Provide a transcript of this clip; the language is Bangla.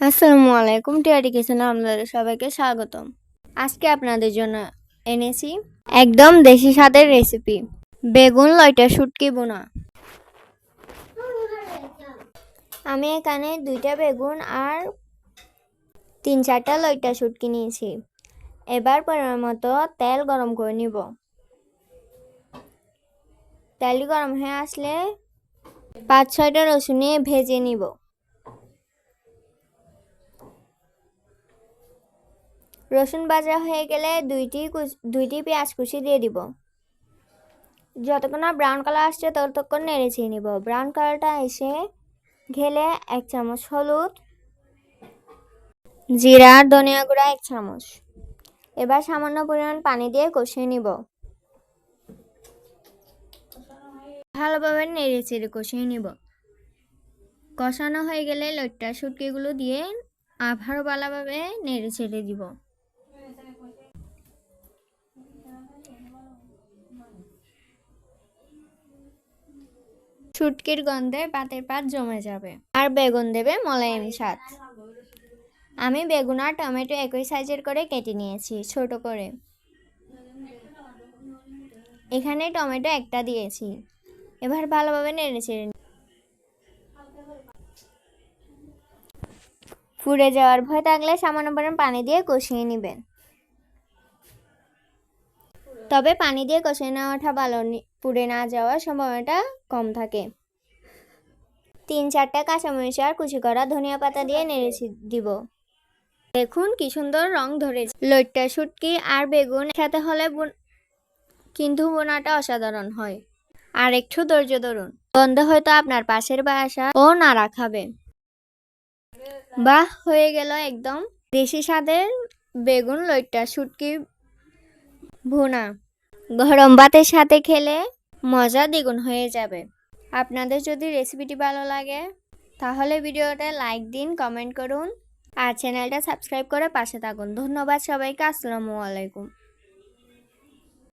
আসসালামু আলাইকুম টিআরটি কিচেনে আপনাদের সবাইকে স্বাগতম। আজকে আপনাদের জন্য এনেছি একদম দেশি স্বাদের রেসিপি, বেগুন লইটা শুটকি বোনা। আমি এখানে দুইটা বেগুন আর তিন চারটা লইটা শুটকি নিয়েছি। এবার পরিমাণ মতো তেল গরম করে নিব। তেল গরম হয়ে আসলে পাঁচ ছয়টা রসুন ভেজে নিব। রসুন ভাজা হয়ে গেলে দুইটি দুইটি পেঁয়াজ কুচি দিয়ে দিব। যতক্ষণ না ব্রাউন কালার আসছে ততক্ষণ নেড়েছে নিব। ব্রাউন কালারটা এসে ঘেলে এক চামচ হলুদ, জিরা, ধনিয়া গুঁড়া এক চামচ। এবার সামান্য পরিমাণ পানি দিয়ে কষিয়ে নিব। ভালোভাবে নেড়ে চেড়ে কষিয়ে নিব। কষানো হয়ে গেলে লইট্টা শুটকিগুলো দিয়ে আবারও ভালোভাবে নেড়ে ছেড়ে দিব। শুটকির গন্ধে পাতের পাত জমে যাবে। আর বেগুন দেবে মলাইমি স্বাদ। আমি বেগুন আর টমেটো একই সাইজের করে কেটে নিয়েছি, ছোট করে। এখানে টমেটো একটা দিয়েছি। এবার ভালোভাবে নেড়ে চেড়ে পুড়ে যাওয়ার ভয় থাকলে সামান্য পরিমাণ পানি দিয়ে কষিয়ে নেবেন। তবে পানি দিয়ে কষিয়ে নেওয়াটা ভালো পুড়ে না যাওয়ার সম্ভাবনাটা কম থাকে। তিন চারটা কাঁচামরিচ আর কুচি করা ধনিয়া পাতা দিয়ে নেড়েছি দিব। দেখুন কি সুন্দর রং ধরেছে। লইট্টা, শুটকি আর বেগুন সাথে হলে কিন্তু বোনাটা অসাধারণ হয়। আর একটু ধৈর্য ধরুন। গন্ধ হয়তো আপনার পাশের বাসা ও নাড়া খাবে বাহ, হয়ে গেল একদম। দেশি স্বাদের বেগুন, লইট্টা, শুটকি, ভুনা। গরম ভাতের সাথে খেলে মজা দ্বিগুণ হয়ে যাবে। আপনাদের যদি রেসিপিটি ভালো লাগে, তাহলে ভিডিওটা লাইক দিন কমেন্ট করুন। আর চ্যানেলটা সাবস্ক্রাইব করে পাশে থাকুন। ধন্যবাদ সবাইকে। আসসালামু আলাইকুম।